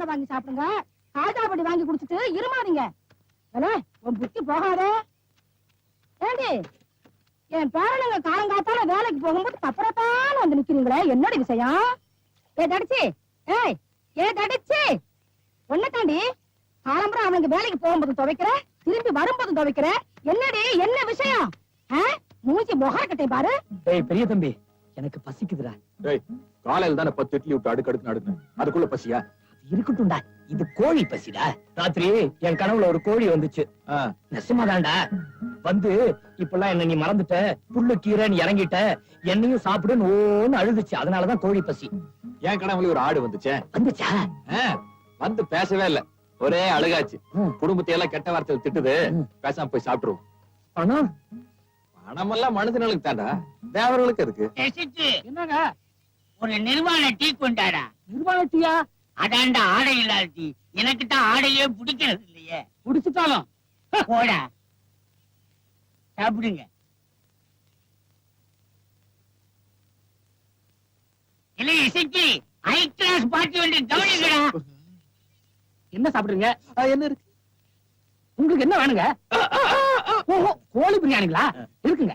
உருண்டை வாங்கி சாப்பிடுங்க. காஜா பொடி வாங்கி குடிச்சிட்டு இருமாதீங்க. உன் புத்தி போகாதே. ஏண்டி என் பேரனுங்க காலங்காத்தால வேலைக்கு போகும்போது தப்புறத்தான வந்து நிக்கிறீங்களே என்னோட விஷயம்? ஏ தடிச்சு ஏய் ஏ தடிச்சு. ஒன்ன தாண்டி காலம்பரம் அவனுக்கு வேலைக்கு போகும்போது துவைக்கிற திரும்பி வரும்போது துவைக்கிற என்னடி என்ன விஷயம்? மூஞ்சி முகரக்கட்டை பாரு. டேய் பெரிய தம்பி எனக்கு பசிக்குதுடா. காலையில தானே பத்து இட்லி விட்டு அடுக்கடுக்கு அடுக்கு அதுக்குள்ள பசியா? இருக்கட்டும்டா. இது கோழி பசிடா. ராத்திரி என் கனவுல ஒரு கோழி வந்துச்சு. நெசமாதான்டா. வந்து இப்பெல்லாம் என்ன நீ மறந்துட்ட. புல்லு கீரைன்னு இறங்கிட்ட. என்னையும் சாப்பிடுன்னு ஓன்னு அழுதுச்சு. அதனாலதான் கோழி பசி. என் கனவுல ஒரு ஆடு வந்துச்சே. வந்துச்சா? வந்து பேசவே இல்ல. ஒரே அழுகாச்சு. குடும்பத்தை எல்லாம் கெட்ட வார்த்தையில திட்டுது. பேசாம போய் சாப்பிட்டுருவோம். பணம்? பணமெல்லாம் மனுஷனுக்கு தாண்டா தேவர்களுக்கு இருக்கு என்னங்க? ஒரு நிர்வாண டீ கொண்டாடா. நிர்வாணத்தியா அதான்டா ஆடை இல்லாத டீ எனக்கு தான் ஆடையே பிடிக்கிறது இல்லையே. குடிச்சுட்டாலும் போடா. சாப்பிடுங்க. இல்ல இசைக்கு ஹை கிளாஸ் பார்ட்டி வந்து கவனிக்கடா என்ன சாப்பிடுறீங்க? என்ன இருக்கு? உங்களுக்கு என்ன வேணுங்க? ஓஹோ கோழி பிரியாணிங்களா? இருக்குங்க.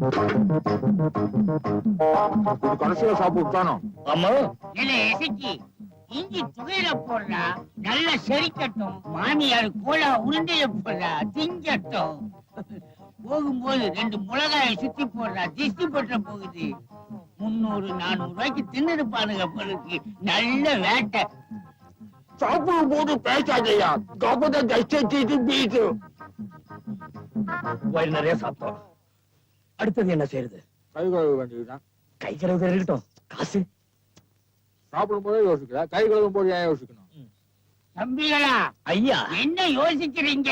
கடைசியில சாப்பிட்டானோ? ஆமா. இல்ல இசைக்கு இஞ்சி துகையில போடுறா நல்லா செரிக்கட்டும் மாமியார் கோலா உருண்டையில போடுறா திங்கட்டும். போகும்போது ரெண்டு மிளகாய சுத்தி போடுறா திஷ்டி பற்ற போகுது. முன்னூறு நானூறு ரூபாய்க்கு தின்னுருப்பானுங்க பொருளுக்கு நல்ல வேட்டை. சாப்பிடும் போது பேசாதையா. கபத தஷ்டி பீட்டு வயிறு நிறைய சாப்பிட்டோம். அடுத்தது என்ன செய்யறது? கை கழுவ வேண்டியதுதான். கை கழுவு இருக்கட்டும். காசு. சாப்பிடும் போதே யோசிக்கிறா. கை கழுவும் போது ஏன் யோசிக்கணும்? தம்பிகளா ஐயா. என்ன யோசிக்கிறீங்க?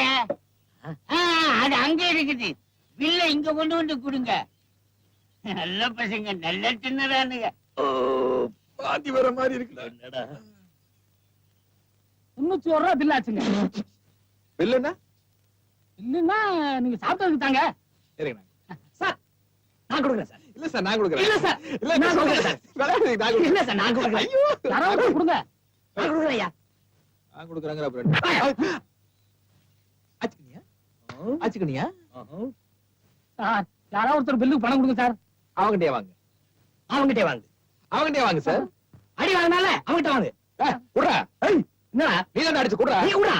ஆ, அது அங்க இருக்குது. பில்ல இங்க கொண்டு வந்து கொடுங்க. நல்ல பசங்க நல்ல தின்னுறானுங்க. பாதி வர மாதிரி இருக்குடா. என்னடா? முன்னூத்தி ஒரு ரூபா பில் ஆச்சுங்க. இல்லன்னா நீங்க சாப்பிட்டதுக்கு தாங்க. சரிங்க சார் நான் கொடுக்குறேன் சார். இல்ல சார் நான் கொடுக்குறேன். இல்ல சார் இல்ல நான் கொடுக்குறேன் சார். விளையாடுறதுக்கு நான் கொடுக்குறேன் இல்ல சார் நான் கொடுக்குறேன். ஐயோ. கொடுங்க. நான் கொடுக்குறேன் ஐயா. நான் கொடுக்குறேங்கிற அப்புறம் ஆச்சுக்கணியா ஆச்சுக்கணியா சார் யாராவது ஒருத்தர் பில்லுக்கு பணம் கொடுங்க சார். அவங்கிட்டே வாங்க. அவங்ககிட்டே வாங்க. அவங்கிட்டே வாங்க சார். அடி வாங்கினால அவங்ககிட்ட வாங்க. குடுறா. என்னடா? நீ தான் அடிச்சு நீ குடுறா.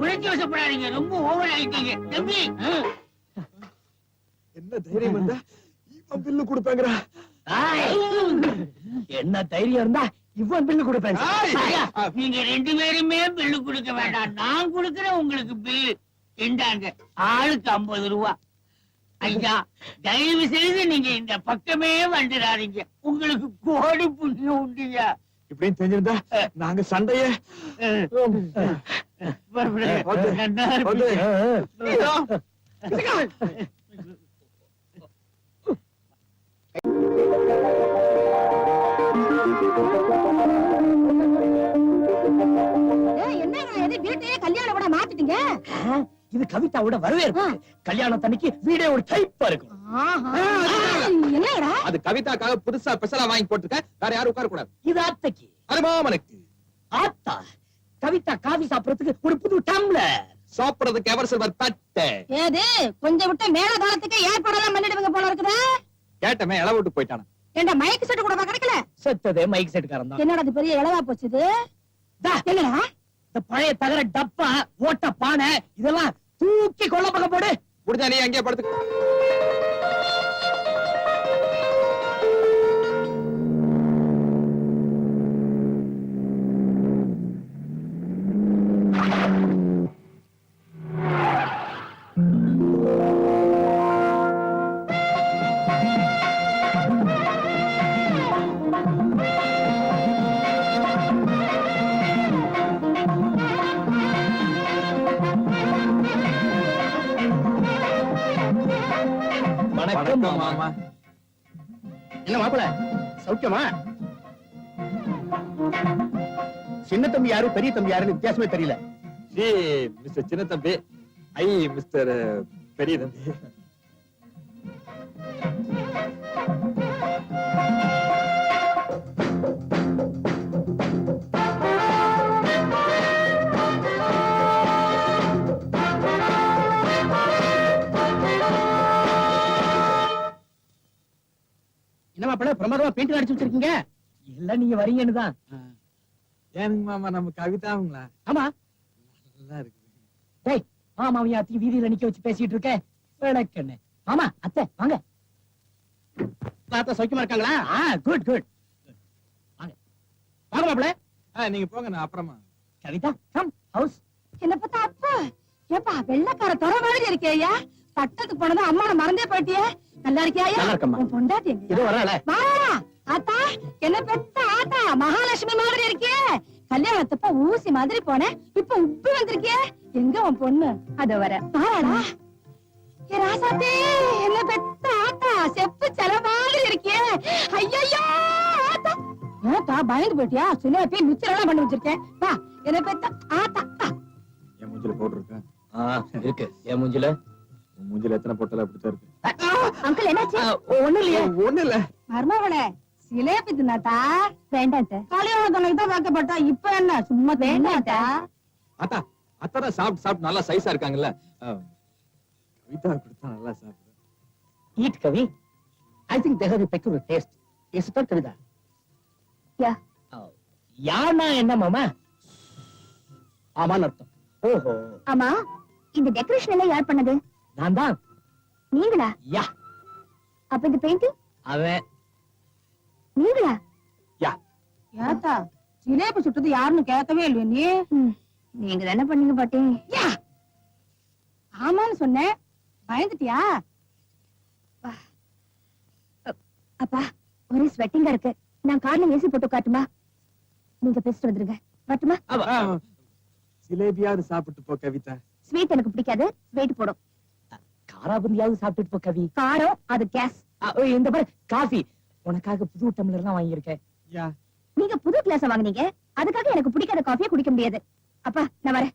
உழைச்சி வசப்படாதீங்க. ரொம்ப ஓவர் ஆயிட்டீங்க. தம்பி. என்ன தைரியம் இருந்தா இவன் பில்லு கொடுப்பாங்கடா. என்ன தைரியம் இருந்தா இவன் பில்லு கொடுப்பேன். நீங்க ரெண்டு பேருமே பில்லு கொடுக்க வேண்டாம். நான் கொடுக்கிறேன் உங்களுக்கு பில்லு இந்தாங்க. ஆளுக்கு ஐம்பது ரூபா. ஐயா தயவு செய்து நீங்க இந்த பக்கமே வந்துடாதீங்க. உங்களுக்கு கோடி புண்ணியம் உண்டுயா? இப்படின்னு தெரிஞ்சிருந்தா நாங்க சண்டைய என்னங்க இது? வீட்டையே கல்யாணம் கூட மாத்திட்டீங்க? இது கவிதாவோட வரவேற்பு. கல்யாணத்தன்னைக்கு வீடே ஒரு டைப்பா இருக்கும். அது கவிதாக்காக புதுசா ஸ்பெஷலா வாங்கி போட்டுருக்க. வேற யாரும் உட்கார கூடாது இது அத்தைக்கு அது மாமனுக்கு ஆத்தா கவிதா காபி சாப்பிடறதுக்கு ஒரு புது டம்ளர். சாப்பிடுறதுக்கு எவர் சில்வர் தட்டை. ஏது கொஞ்சம் விட்டு மேல காலத்துக்கு ஏற்பாடெல்லாம் பண்ணிடுவீங்க போல இருக்குதா. கேட்டமே இளவு விட்டு போயிட்டான? ஏண்டா மைக் செட் கூட கிடைக்கல? செத்ததே மைக் செட்டுக்காரன் தான். என்னடா அது பெரிய இளவா போச்சு இது? தா, என்னடா? இந்த பழைய தகர டப்பா ஓட்ட பானை இதெல்லாம் தூக்கி கொள்ள பக்கம் போடு. முடிஞ்சா நீ அங்கேயே படுத்து சௌக்கியமா? சின்ன தம்பி யாரு பெரிய தம்பி யாருன்னு வித்தியாசமே தெரியல. ஜி மிஸ்டர் சின்ன தம்பி. ஐ மிஸ்டர் பெரிய தம்பி. மாப்பிள பிரமாதமா பெயிண்ட் அடிச்சு வச்சிருக்கீங்க? இல்ல நீங்க வரீங்கன்னு தான். ஏனுங்க மாமா நம்ம கவிதாங்களா ஆமா. நல்லா இருக்கு. டேய் மாமா அத்தைக்கு வீதியில நிக்க வச்சு பேசிட்டு இருக்க. விளக்கண்ணு. மாமா அத்தை வாங்க. தாத்தா சௌக்கியமா இருக்காங்களா? ஆ குட் குட் வாங்க. மாப்பிள. ஆ, நீங்க போங்க நான் அப்புறமா. கவிதா கம் ஹவுஸ் என்ன பார்த்தா அப்பா? ஏப்பா வெள்ளக்கார துற மாதிரி இருக்கேயா பட்டத்துக்கு போனதும் அம்மா மறந்தே போயிட்டியே. நல்லா இருக்கியா நல்லா இருக்கேம்மா. உன் பொண்டாட்டி எங்க இதோ வரால வா ஆத்தா என்ன பெத்த ஆத்தா? மகாலட்சுமி மாதிரி இருக்கியே கல்யாணத்தப்ப ஊசி மாதிரி போனேன். இப்ப உப்பு வந்திருக்கியே எங்க உன் பொண்ணு? அத வர. பாராடா ஏ ராசாத்தே என்ன பெத்த ஆத்தா? செப்பு செல மாதிரி இருக்கியே ஐயோ ஆத்தா. ஏத்தா பயந்து போயிட்டியா? சிலேபி மிச்சரெல்லாம் பண்ணி வச்சிருக்கேன். வா என்ன பெத்த ஆத்தா. என் மூஞ்சில போட்டு இருக்கேன் இருக்கு. என் மூஞ்சில. மூஞ்சில எத்தனை பொட்டல அப்படித்தான் இருக்கு. அங்கிள் என்னாச்சு? ஒண்ணு இல்லையே. ஒண்ணு இல்ல. மருமகளே சிலேபி தின்னாட்டா வேண்டாம் கல்யாண தொலைக்கு தான் வைக்கப்பட்டா இப்ப என்ன? சும்மா வேண்டாட்டா அத்தா அத்தா தான் சாப்பிட்டு சாப்பிட்டு நல்லா சைஸா இருக்காங்கல்ல. கவிதா கொடுத்தா நல்லா சாப்பிடுறேன் eat Kavi I think they have a peculiar taste is it Kavitha yeah. யானா என்ன மாமா? ஆமான்னு அர்த்தம். ஓஹோ. ஆமா இந்த டெக்கரேஷன் எல்லாம் யார் பண்ணது? நான் தான் நீங்களா? யா. அப்ப இந்த பெயிண்டிங் அவன் நீங்களா? யா. ஏத்தா ஜிலேபி சுட்டது யாருன்னு கேட்கவே இல்லையா நீ. நீங்க தானே பண்ணீங்க பாட்டி? யா. ஆமான்னு சொன்னேன். பயந்துட்டியா? அப்பா ஒரே ஸ்வெட்டிங்கா இருக்கு. நான் கார்ல ஏசி போட்டு காட்டுமா? நீங்க பேசிட்டு வந்துருங்க. வரட்டுமா? ஜிலேபியாவது சாப்பிட்டு போ கவிதா. ஸ்வீட் எனக்கு பிடிக்காது. வெயிட் போடும். காராபுந்தியாவது சாப்பிட்டுட்டு போ கவி. காரம் அது கேஸ். இந்த பாரு காஃபி. உனக்காக புது டம்ளர் தான் வாங்கியிருக்கேன். யா. நீங்க புது கிளாஸ் வாங்குனீங்க. அதுக்காக எனக்கு பிடிக்காத காஃபியை குடிக்க முடியாது. அப்பா நான் வரேன்.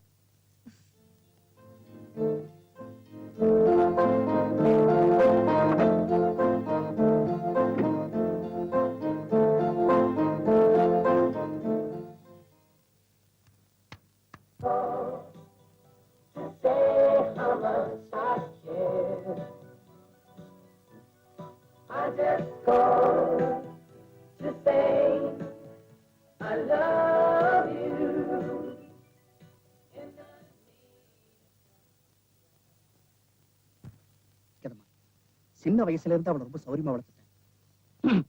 சின்ன வயசுல இருந்து அவளை ரொம்ப சௌரியமா வளர்த்துட்டேன்.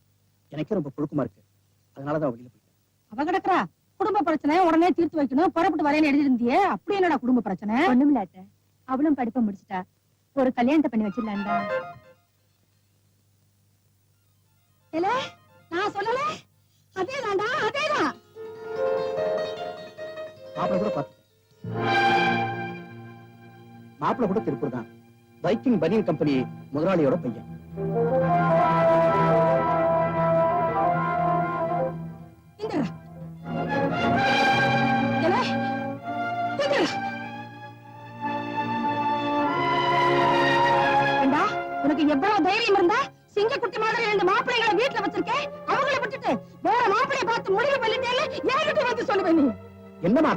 எனக்கே ரொம்ப புழுக்கமா இருக்கு. அதனாலதான் அவ வெளியில போயிட்டேன். அவ கிடக்குறா. குடும்ப பிரச்சனை உடனே தீர்த்து வைக்கணும். புறப்பட்டு வரேன்னு எழுதி இருந்தியே அப்படி என்னடா குடும்ப பிரச்சனை? ஒண்ணுமில்ல அத்தை. அவளும் படிப்பை முடிச்சிட்டா. ஒரு கல்யாணத்தை பண்ணி வச்சிடலான் தான் இல்ல நான் சொல்லல? அதேதான்டா அதேதான் மாப்பிள கூட பார்த்து. மாப்பிள கூட திருப்பூர் தான். வைக்கிங் பனியன் கம்பெனி முதலாளியோட பையன்.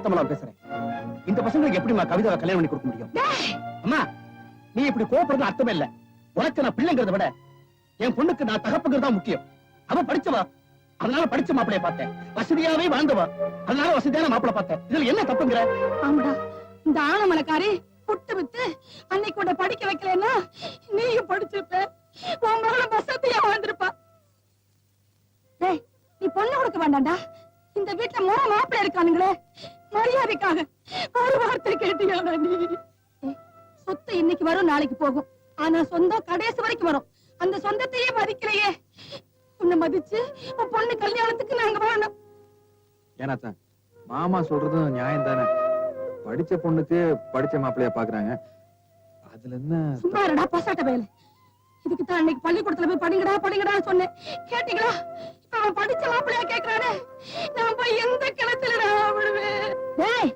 என்னமா பேசுறேன். இந்த பசங்களுக்கு எப்படிமா கவிதாவை கல்யாணம் பண்ணி கொடுக்க முடியும்? அம்மா நீ இப்படி கோபப்படுறது அர்த்தமே இல்ல. உனக்கு நான் பிள்ளைங்கிறத விட என் பொண்ணுக்கு நான் தகப்புங்கிறது தான் முக்கியம். அவ படிச்சவா? அதனால படிச்ச மாப்பிளைய பார்த்தேன். வசதியாவே வாழ்ந்தவா? அதனால வசதியான மாப்பிளை பார்த்தேன். இதுல என்ன தப்புங்கிற? ஆமாடா இந்த ஆனமலைக்காரி புட்டு வித்து அன்னைக்கு உன்னை படிக்க வைக்கலன்னா நீயும் படிச்சிருப்ப. உன் மகளும் வசதியா வாழ்ந்திருப்பா. டேய் நீ பொண்ணு கொடுக்க வேண்டாம்டா. இந்த வீட்டுல முறை மாப்பிள்ளை இருக்கானுங்களே. மரியாதைக்காக ஒரு வார்த்தை கேட்டியாடா நீ சொத்து இன்னைக்கு வரும் நாளைக்கு போகும். ஆனா சொந்தம் கடைசி வரைக்கும் வரும். அந்த சொந்தத்தையே மதிக்கலையே. உன்னை மதிச்சு உன் பொண்ணு கல்யாணத்துக்கு நாங்க வாழணும். ஏன்னாத்தா மாமா சொல்றதும் நியாயம் தானே படிச்ச பொண்ணுக்கு படிச்ச மாப்பிள்ளைய பாக்குறாங்க. அதுல என்ன சும்மா இருடா பசாட்ட பயல. இதுக்கு தான் அன்னைக்கு பள்ளிக்கூடத்துல போய் படிங்கடா படிங்கடா சொன்னேன். கேட்டீங்களா? அவன் படிச்ச மாப்பிள்ளையா கேக்குறானே. நான் போய் எந்த கிணத்துலடா விடுவேன் டேய்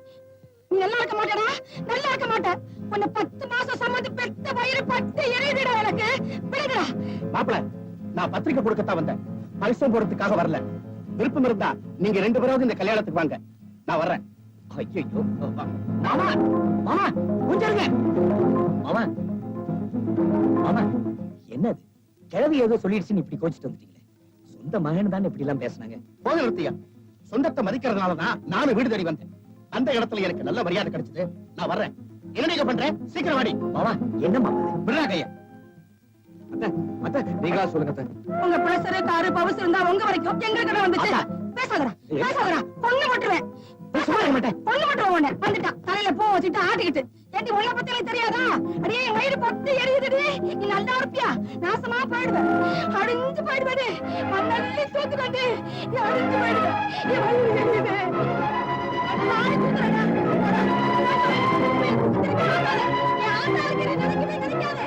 நீ நல்லா இருக்க மாட்டடா நல்லா இருக்க மாட்டேன். உன்னை பத்து மாசம் சம்மதி பெத்த வயிறு பட்டு எரியுதுடா எனக்கு. விடுங்கடா மாப்பிள்ள நான் பத்திரிக்கை கொடுக்கத்தான் வந்தேன். பரிசம் போடுறதுக்காக வரல. விருப்பம் இருந்தா நீங்க ரெண்டு பேராவது இந்த கல்யாணத்துக்கு வாங்க. நான் வர்றேன். ஐயோ மாமா மாமா கொஞ்சம் மாமா மாமா. என்னது? கிழவி ஏதோ சொல்லிடுச்சுன்னு இப்படி கோச்சிட்டு வந்துட்டீங்களே. சொந்த மகன் தானே இப்படி எல்லாம் பேசுனாங்க. போக நிறுத்தியா? சொந்தத்தை மதிக்கிறதுனாலதான் நானும் வீடு தேடி வந்தேன். அந்த இடத்துல எனக்கு நல்ல மரியாதை கிடைச்சது. நான் வர்றேன். என்ன நீங்க பண்றேன்? சீக்கிரம் வாடி. மாமா என்ன மாமா இது? விடுறா கைய நீங்களா சொல்லுங்க உங்க பிரஷர் காரு பவுஸ் இருந்தா உங்க வரைக்கும் எங்க கிட்ட வந்துச்சு. பேசாதடா பேசாதடா. பொண்ணு விட்டுருவேன் விட்டுருவோம் உன்னை. வந்துட்டான் தலையில வச்சுட்டு ஆட்டிக்கிட்டு. ஏண்டி உள்ள பத்தி தெரியாதா? அடியே என் வயிறு பத்து எரியுதுடி. நீ நல்லா இருப்பியா? நாசமா போயிடுவேன் அடிஞ்சு போயிடுவேன் மண்ணள்ளி தூக்குதாண்டி நீ அடிஞ்சு போயிடுவேன் என் வயிறு எரியுது. திருப்பி ஆட்டாத. நீ ஆட்டாத, நினைக்கவே நினைக்காத.